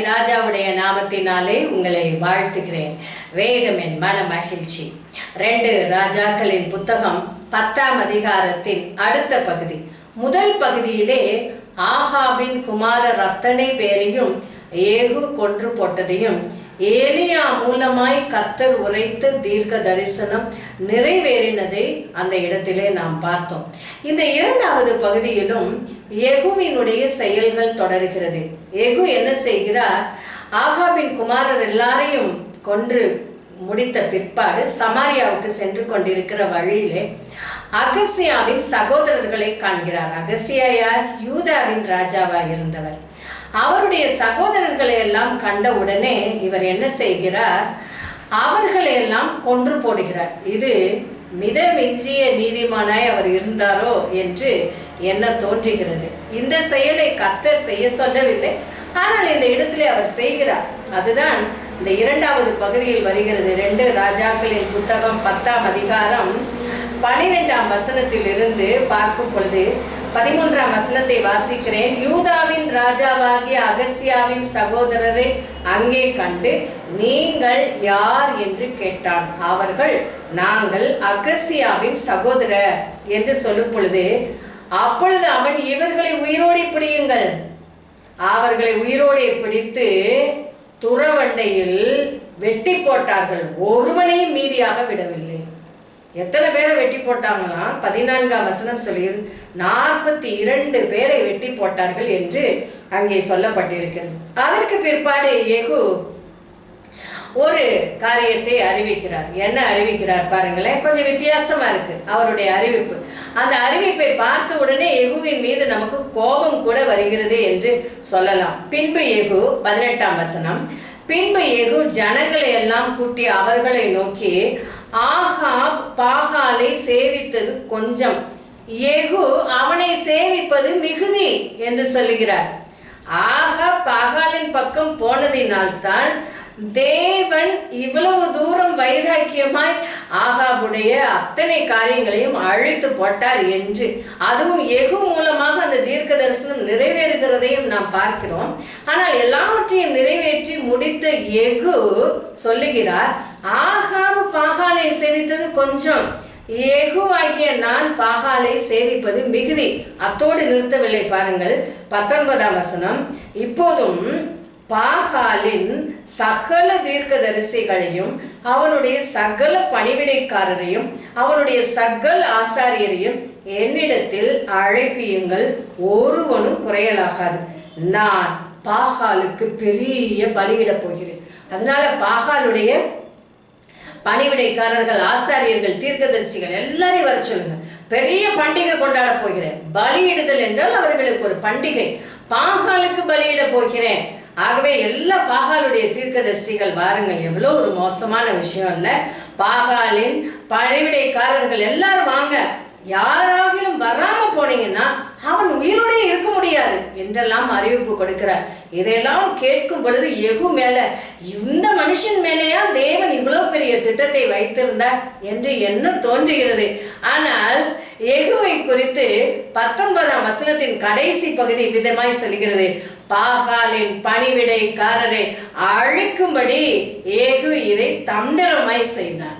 ராஜாவுடைய நாமத்தினாலே உங்களை வாழ்த்துகிறேன். வேதம் என் மன மகிழ்ச்சி. ரெண்டு ராஜாக்களின் புத்தகம் பத்தாம் அதிகாரத்தின் அடுத்த பகுதி. முதல் பகுதியிலே ஆஹாபின் குமாரர் அத்தனை பேரையும் ஏகு கொன்று போட்டதையும் ஏலியா மூலமாய் கத்தர் உரைத்த தீர்க்க தரிசனம் நிறைவேறினதை அந்த இடத்திலே நாம் பார்த்தோம். இந்த இரண்டாவது பகுதியிலும் எகுவினுடைய செயல்கள் தொடர்கிறது. எகு என்ன செய்கிறார்? ஆகாவின் குமாரர் எல்லாரையும் கொன்று முடித்த பிற்பாடு சமாரியாவுக்கு சென்று கொண்டிருக்கிற வழியிலே அகசியாவின் சகோதரர்களை காண்கிறார். அகசியா யார்? யூதாவின் ராஜாவாய் இருந்தவர் அவருடைய சகோதரர்களை எல்லாம் கண்டவுடனே இவர் என்ன செய்கிறார்? அவர்களை எல்லாம் கொன்று போடுகிறார். இது மித மிஞ்சிய நீதிமானாய் அவர் இருந்தாரோ என்று என்ன தோன்றுகிறது? இந்த செயலை கத்தர் செய்ய சொல்லவில்லை. ஆனால் இந்த இடத்திலே அவர் செய்கிறார். அதுதான் இந்த இரண்டாவது பகுதியில் வருகிறது. ரெண்டு ராஜாக்களின் புத்தகம் பத்தாம் அதிகாரம் பனிரெண்டாம் வசனத்திலிருந்து பார்க்கும் பொழுது பதிமூன்றாம் வசனத்தை வாசிக்கிறேன். யூதாவின் ராஜாவாகிய அகசியாவின் சகோதரரை அங்கே கண்டு நீங்கள் யார் என்று கேட்டான். அவர்கள் நாங்கள் அகசியாவின் சகோதரர் என்று சொல்லும் பொழுது அப்பொழுது அவன் இவர்களை உயிரோடு பிடியுங்கள். அவர்களை உயிரோடே பிடித்து துறவண்டையில் வெட்டி போட்டார்கள். ஒருவனையும் மீதியாக விடவில்லை. எத்தனை பேரை வெட்டி போட்டாங்களாம் பதினான்காம் வசனம் சொல்லி நாற்பத்தி இரண்டு பேரை வெட்டி போட்டார்கள் என்று அங்கே சொல்லப்பட்டிருக்கிறது. அதற்கு பிற்பாடு ஏகு ஒரு காரியத்தை அறிவிக்கிறார். என்ன அறிவிக்கிறார் பாருங்களேன். கொஞ்சம் வித்தியாசமா இருக்கு அவருடைய அறிவிப்பு. அந்த அறிவிப்பை பார்த்த உடனே எகுவின் மீது நமக்கு கோபம் கூட வருகிறது என்று சொல்லலாம். பின்பு எகு பதினெட்டாம் வசனம் பின்பு எகு ஜனங்களை எல்லாம் கூட்டி அவர்களை நோக்கி ஆகாப் பாகாலை சேவித்தது கொஞ்சம். ஏகு அவனை சேவிப்பது மிகுதி என்று சொல்லுகிறார். ஆக பாகாலின் பக்கம் போனதினால்தான் தேவன் இவ்வளவு தூரம் வைராக்கியமாய் ஆகாவுடைய அத்தனை காரியங்களையும் அழித்து போட்டார் என்று. அதுவும் எகு மூலமாக அந்த தீர்க்க தரிசனம் நிறைவேறுகிறதையும் நாம் பார்க்கிறோம். ஆனால் எல்லாவற்றையும் நிறைவேற்றி முடித்த எகு சொல்லுகிறார் ஆகாவு பாகாலை சேவித்தது கொஞ்சம். ஏகுவாகிய நான் பாகாலை சேவிப்பது மிகுதி. அத்தோடு நிறுத்தவில்லை பாருங்கள் பத்தொன்பதாம் வசனம். இப்போதும் பாகாலின் சகல தீர்க்கதரிசிகளையும் அவனுடைய சகல பணிவிடைக்காரரையும் அவனுடைய சகல ஆசாரியரையும் என்னிடத்தில் அழைப்பியுங்கள். ஒருவனும் குறையலாகாது. நான் பாகாலுக்கு பெரிய பலியிடப் போகிறேன். அதனால பாகாலுடைய பணிவிடைக்காரர்கள் ஆசாரியர்கள் தீர்க்கதரிசிகள் எல்லாரையும் வர சொல்லுங்க. பெரிய பண்டிகை கொண்டாட போகிறேன். பலியிடுதல் என்றால் அவர்களுக்கு ஒரு பண்டிகை. பாகாலுக்கு பலியிட போகிறேன். ஆகவே எல்லா பாகாலுடைய தீர்க்கதரிசிகள் வாருங்கள் எவ்வளோ ஒரு மோசமான விஷயம் இல்லை. பாகாலின் பணிவிடைக்காரர்கள் எல்லாரும் வாங்க யாராகிலும் வராம போனீங்கன்னா அவன் உயிரோடே இருக்க முடியாது என்றெல்லாம் அறிவிப்பு கொடுக்கிறார். இதையெல்லாம் கேட்கும் பொழுது எகு மேல இந்த மனுஷன் மேலேயா தேவன் இவ்வளவு பெரிய திட்டத்தை வைத்திருந்தார் என்று என்ன தோன்றுகிறது. ஆனால் எகுவை குறித்து பத்தொன்பதாம் வசனத்தின் கடைசி பகுதி விதமாய் சொல்கிறது. பாகாலின் பணிவிடைக்காரரை அழிக்கும்படி ஏகு இதை தந்திரமாய் செய்தார்.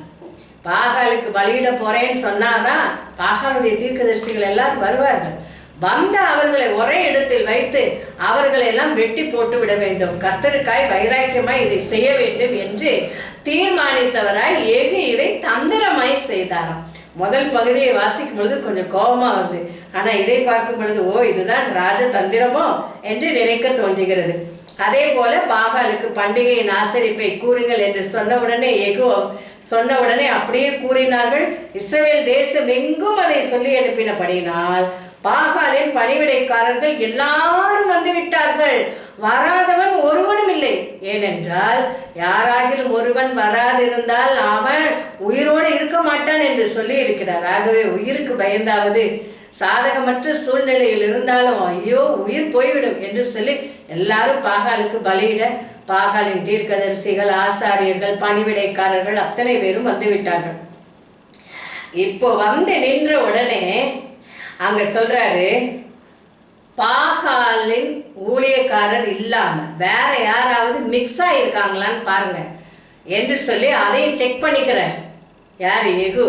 பாகாலுக்கு பலியிட போறேன்னு சொன்னாதான் பாகாலுடைய தீர்க்கதரிசிகள் எல்லாரும் வருவார்கள். வந்த அவர்களை ஒரே இடத்தில் வைத்து அவர்களை எல்லாம் வெட்டி போட்டு விட வேண்டும். கத்தருக்காய் வைராக்கியமாய் இதை செய்ய வேண்டும் என்று தீர்மானித்தவராய் ஏகு இதை தந்திரமாய் செய்தாராம். முதல் பகுதியை வாசிக்கும் பொழுது கொஞ்சம் கோபமா வருது. ஆனா இதை பார்க்கும் பொழுது ஓ இதுதான் ராஜதந்திரமோ? என்று நினைக்க தோன்றுகிறது. அதே போல பாகாலுக்கு பண்டிகையின் ஆசரிப்பை கூறுங்கள் என்று சொன்ன உடனே எகோ சொன்ன உடனே அப்படியே கூறினார்கள். இஸ்ரேல் தேசம் எங்கும் அதை சொல்லி அனுப்பினபடியினால் பாகாலின் பணிவிடைக்காரர்கள் எல்லாரும் வந்து விட்டார்கள் வராதவன் ஒருவனும் இல்லை. ஏனென்றால் யாராகிலும் ஒருவன் வராதிருந்தால் அவன் உயிரோடு இருக்க மாட்டான் என்று சொல்லி இருக்கிறார் ஆகவே உயிருக்கு பயந்தாவது சாதகமற்ற சூழ்நிலையில் இருந்தாலும் ஐயோ உயிர் போய்விடும் என்று சொல்லி எல்லாரும் பாகாலுக்கு பலியிட பாகாலின் தீர்க்கதரிசிகள் ஆசாரியர்கள் பணிவிடைக்காரர்கள் அத்தனை பேரும் வந்து விட்டார்கள் இப்போ வந்து நின்ற உடனே அங்க சொல்றாரு பாகாலின் ஊழியக்காரர் இல்லாம வேற யாராவது மிக்ஸ் ஆயிருக்காங்களான்னு பாருங்க. என்று சொல்லி அதையும் செக் பண்ணிக்கிறார். யார் எகு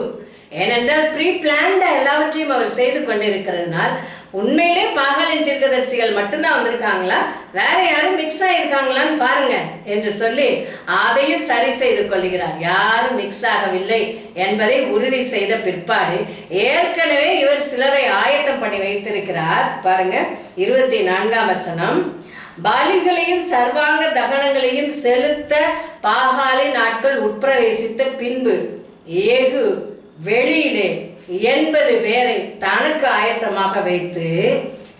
ஏனென்றால் ப்ரீ பிளான்டா எல்லாவற்றையும் அவர் செய்து கொண்டிருக்கிறதுனால் உண்மையிலே பாகாலின் தீர்க்கதரிசிகள் மட்டும்தான் வந்திருக்காங்களா? வேற யாரும் மிக்ஸ் ஆயிருக்காங்களான்னு பாருங்க என்று சொல்லி அதையும் சரி செய்து கொள்கிறார். யாரும் மிக்ஸ் ஆகவில்லை என்பதை உறுதி செய்த பிற்பாடு ஏற்கனவே இவர் சிலரை ஆயத்தம் பண்ணி வைத்திருக்கிறார். பாருங்க இருபத்தி நான்காம் வசனம். பலிகளையும் சர்வாங்க தகனங்களையும் செலுத்த பாகாலி நாட்கள் உட்பிரவேசித்த பின்பு ஏகு வெளியிலே எண்பது பேரை தனக்கு ஆயத்தமாக வைத்து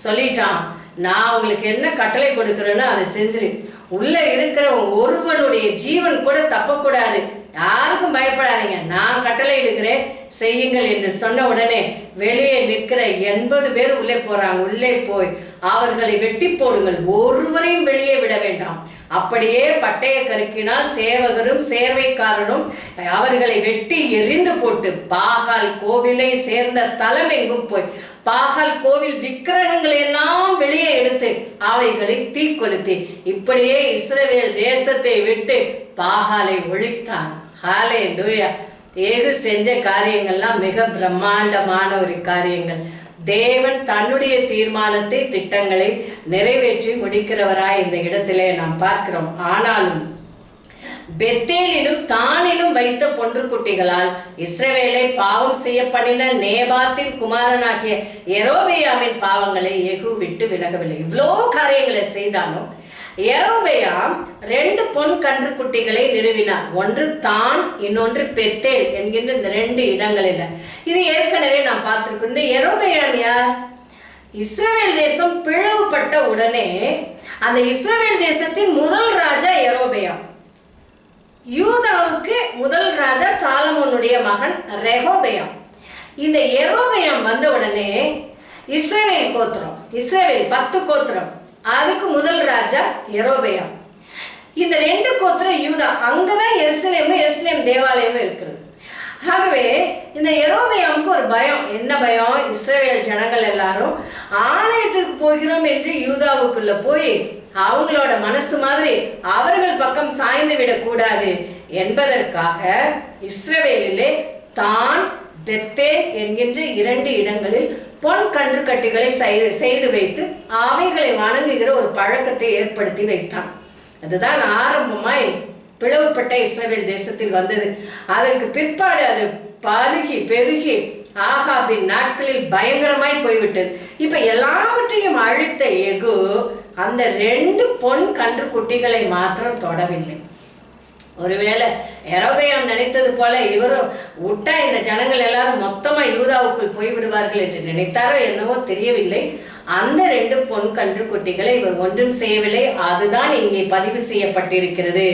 சொல்லிட்டான். நான் உங்களுக்கு என்ன கட்டளை கொடுக்குறேனோ அதை செஞ்சிரு. உள்ள இருக்கிறவங்க ஒருவனுடைய ஜீவன் கூட தப்பக்கூடாது. யாருக்கும் பயப்படாதீங்க. நான் கட்டளை எடுக்கிறேன் செய்யுங்கள் என்று சொன்ன உடனே வெளியே நிற்கிற எண்பது பேர் உள்ளே போறாங்க. உள்ளே போய் அவர்களை வெட்டி போடுங்கள். ஒருவரையும் வெளியே விட வேண்டாம். அப்படியே பட்டய கருக்கினால் சேவகரும் சேர்வைக்காரரும் அவர்களை வெட்டி எரிந்து போட்டு பாகால் கோவிலை சேர்ந்த ஸ்தலம் எங்கும் போய் பாகால் கோவில் விக்கிரகங்களை எல்லாம் வெளியே எடுத்து அவைகளை தீக்கொளுத்தி இப்படியே இஸ்ரவேல் தேசத்தை விட்டு பாகாலை ஒழித்தான். ஹாலே லூயா ஏது செஞ்ச காரியங்கள்லாம் மிக பிரம்மாண்டமான ஒரு காரியங்கள். தேவன் தன்னுடைய தீர்மானத்தை திட்டங்களை நிறைவேற்றி முடிக்கிறவராய் இந்த இடத்திலே நாம் பார்க்கிறோம். ஆனாலும் பெத்தேலிலும் தானிலும் வைத்த பொன்று குட்டிகளால் இஸ்ரவேலை பாவம் செய்ய பண்ணின நேபாத்தின் குமாரனாகிய எரோபியாவின் பாவங்களை எகு விட்டு விலகவில்லை. இவ்வளோ காரியங்களை செய்தாலும் எரோபேயாம் ரெண்டு பொன் கன்று குட்டிகளை நிறுவினார். ஒன்று தான் இன்னொன்று பெத்தேல் என்கின்ற இந்த ரெண்டு இடங்களில். இது ஏற்கனவே நான் பார்த்துருக்கேன் இந்த எரோபயாம் யார்? இஸ்ரேல் தேசம் பிளவுபட்ட உடனே அந்த இஸ்ரேல் தேசத்தின் முதல் ராஜா எரோபயாம் யூதாவுக்கு முதல் ராஜா சாலமோனுடைய மகன் ரெகோபயம். இந்த எரோபேயாம் வந்த உடனே இஸ்ரேல் கோத்திரம் இஸ்ரேல் பத்து கோத்திரம் அதுக்கு முதல் ராஜா எரோபேயாம் இந்த ரெண்டு கோத்திரம் யூதா அங்கதான் எருசலேமும் எருசலேம் தேவாலயமும் இருக்கிறது. ஆகவே இந்த எரோபேயாமுக்கு ஒரு பயம். என்ன பயம்? இஸ்ரேல் ஜனங்கள் எல்லாரும் ஆலயத்திற்கு போகிறோம் என்று யூதாவுக்குள்ள போய் அவங்களோட மனசு மாதிரி அவர்கள் பக்கம் சாய்ந்து விடக்கூடாது என்பதற்காக இஸ்ரவேலிலே தான் பெத்தே என்கின்ற இரண்டு இடங்களில் பொன் கன்றுக்கட்டிகளை செய்து செய்து வைத்து அவைகளை வணங்குகிற ஒரு பழக்கத்தை ஏற்படுத்தி வைத்தான். அதுதான் ஆரம்பமாய் பிளவுபட்ட இஸ்ரவேல் தேசத்தில் வந்தது. அதற்கு பிற்பாடு அது பருகி பெருகி ஆகாபின் நாட்களில் பயங்கரமாய் போய்விட்டது. இப்ப எல்லாவற்றையும் அழித்த எகு அந்த ரெண்டு பொன் கன்று குட்டிகளை மாத்திரம் தொடவில்லை. ஒருவேளை எரோபேயாம் நினைத்தது போல இவரும் விட்டா இந்த ஜனங்கள் எல்லாரும் மொத்தமா யூதாவுக்குள் போய்விடுவார்கள் என்று நினைத்தாரோ என்னவோ தெரியவில்லை. அந்த ரெண்டு பொன் கன்று குட்டிகளை இவர் ஒன்றும் செய்யவில்லை. அதுதான் இங்கே பதிவு செய்யப்பட்டிருக்கிறது.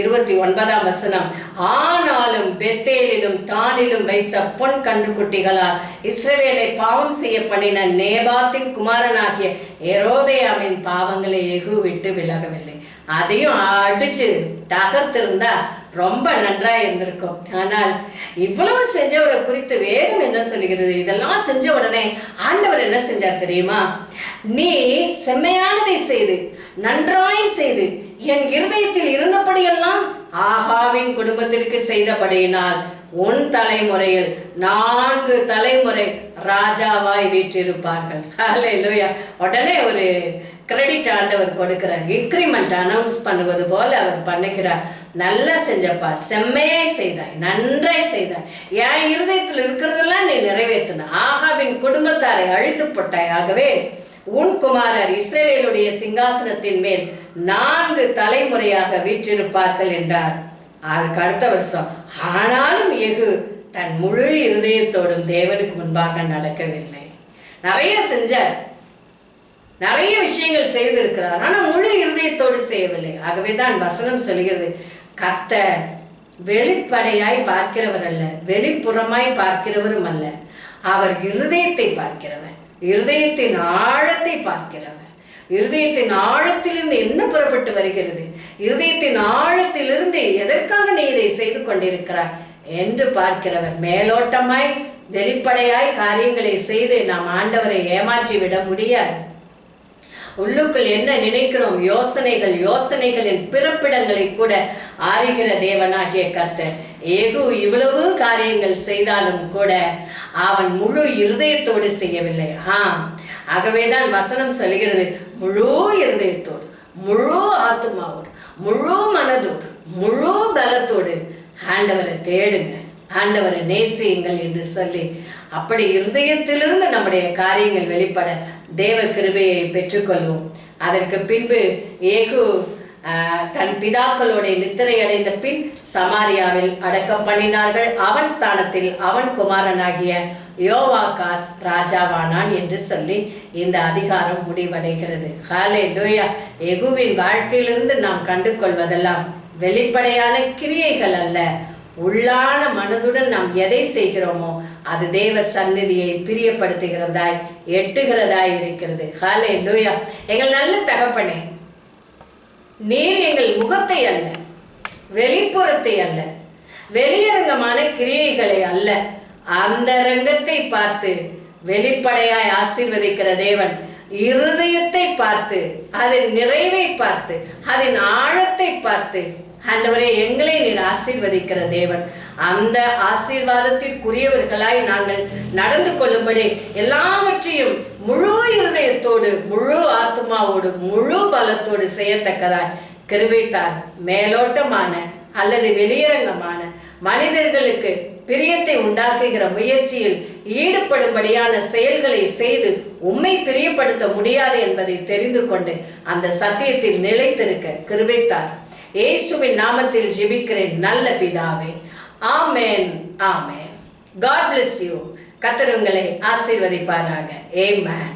இருபத்தி ஒன்பதாம் வசனம். ஆனாலும் பெத்தேலிலும் தானிலும் வைத்த பொன் கன்று குட்டிகளால் இஸ்ரவேலை பாவம் செய்ய பண்ணின நேபாத்தின் குமாரனாகிய எரோபேயாமின் பாவங்களை எகு விட்டு விலகவில்லை. அதையும் அடிச்சு தகர்த்திருந்தா ரொம்ப நன்றா இருந்திருக்கும். ஆனால் இவ்வளவு செஞ்சவரை குறித்து வேதம் என்ன சொல்லுகிறது? இதெல்லாம் செஞ்ச உடனே ஆண்டவர் என்ன செஞ்சார் தெரியுமா? நீ செம்மையானதை செய்து நன்றாய் செய்து என் இருதயத்தில் இருந்தபடியெல்லாம் ஆகாவின் குடும்பத்திற்கு செய்தபடியினால் உன் தலைமுறையில் நான்கு தலைமுறை ராஜாவாய் வீற்றிருப்பார்கள். ஹalleluya உடனே ஒரு கிரெடிட் ஆண்டவர் கொடுக்கிறார். இன்க்ரிமெண்ட் அனௌன்ஸ் பண்ணுவது போல அவர் பண்ணுகிறார். நல்லா செஞ்சப்பா. செம்மையே செய்தாய். நன்றாய் செய்தாய். என் இருதயத்தில் இருக்கிறதெல்லாம் நீ நிறைவேற்றின. ஆகாவின் குடும்பத்தாரை அழித்து போட்டாய். ஆகவே உன் குமாரர் இஸ்ரேலுடைய சிங்காசனத்தின் மேல் நான்கு தலைமுறையாக வீற்றிருப்பார்கள் என்றார். அதுக்கு அடுத்த வருஷம். ஆனாலும் எகு தன் முழு இருதயத்தோடும் தேவனுக்கு முன்பாக நடக்கவில்லை. நிறைய செஞ்சார். நிறைய விஷயங்கள் செய்திருக்கிறார். ஆனால் முழு இருதயத்தோடு செய்யவில்லை. ஆகவே தான் வசனம் சொல்கிறது கத்த வெளிப்படையாய் பார்க்கிறவர் அல்ல வெளிப்புறமாய் பார்க்கிறவரும் அல்ல. அவர் இருதயத்தை பார்க்கிறவர் இருதயத்தின் ஆழத்தை பார்க்கிறவர். இருதயத்தின் ஆழத்திலிருந்து என்ன புறப்பட்டு வருகிறது? இருதயத்தின் ஆழத்திலிருந்து எதற்காக நீ இதை செய்து கொண்டிருக்கிறாய்? என்று பார்க்கிறவர் மேலோட்டமாய் வெளிப்படையாய் காரியங்களை செய்து நாம் ஆண்டவரை ஏமாற்றி விட முடியாது. உள்ளுக்குள் என்ன நினைக்கிறோம்? யோசனைகள் யோசனைகளின் பிறப்பிடங்களை கூட ஆறுகிற தேவனாகிய கர்த்தர். ஏகு இவ்வளவு காரியங்கள் செய்தாலும் கூட அவன் முழு இருதயத்தோடு செய்யவில்லை. ஆ ஆகவேதான் வசனம் சொல்கிறது முழு இருதயத்தோடு முழு ஆத்மாவோடு முழு மனதோடு முழு பலத்தோடு ஆண்டவரை தேடுங்க ஆண்டவரை நேசியுங்கள் என்று சொல்லி அப்படி இருதயத்திலிருந்து நம்முடைய காரியங்கள் வெளிப்பட தேவ கிருபையை பெற்றுக்கொள்வோம். அதற்கு பின்பு ஏகு தன் பிதாக்களோட நித்திரை அடைந்த பின் சமாரியாவில் அடக்கம் பண்ணினார்கள். அவன் ஸ்தானத்தில் அவன் குமாரனாகிய யோவாகாஸ் ராஜாவானான் என்று சொல்லி இந்த அதிகாரம் முடிவடைகிறது. ஹாலே டோயா எகுவின் வாழ்க்கையிலிருந்து நாம் கண்டு கொள்வதெல்லாம் வெளிப்படையான கிரியைகள் அல்ல. உள்ளான மனதுடன் நாம் எதை செய்கிறோமோ அது தேவ சந்நிதியை பிரியப்படுத்துகிறதாய் எட்டுகிறதாய் இருக்கிறது. ஹாலே லூயா எங்கள் நல்ல தகப்பனே நீர் எங்கள் முகத்தை அல்ல வெளிப்புறத்தை அல்ல வெளியரங்கமான கிரியைகளை அல்ல. அந்த ரங்கத்தை பார்த்து வெளிப்படையாய் ஆசீர்வதிக்கிற தேவன் இருதயத்தை பார்த்து அதன் நிறைவை பார்த்து அதன் ஆழத்தை பார்த்து ஆண்டவரே எங்களை நீர் ஆசீர்வதிக்கிற தேவன். அந்த ஆசீர்வாதத்திற்குரியவர்களாய் நாங்கள் நடந்து கொள்ளும்படி எல்லாவற்றையும் முழு இருதயத்தோடு முழு ஆத்மாவோடு முழு பலத்தோடு செய்யத்தக்கதாய் கிருபைத்தார். மேலோட்டமான அல்லது வெளியரங்கமான மனிதர்களுக்கு பிரியத்தை உண்டாக்குகிற முயற்சியில் ஈடுபடும்படியான செயல்களை செய்து உண்மை பிரியப்படுத்த முடியாது என்பதை தெரிந்து கொண்டு அந்த சத்தியத்தில் நிலைத்திருக்க கிருபைத்தார். இயேசுவின் நாமத்தில் ஜெபிக்கிறேன் நல்ல பிதாவே. ஆமேன் ஆமேன். காட் பிளஸ் யூ கத்தர் உங்களை ஆசீர்வதிப்பாராக. மேன்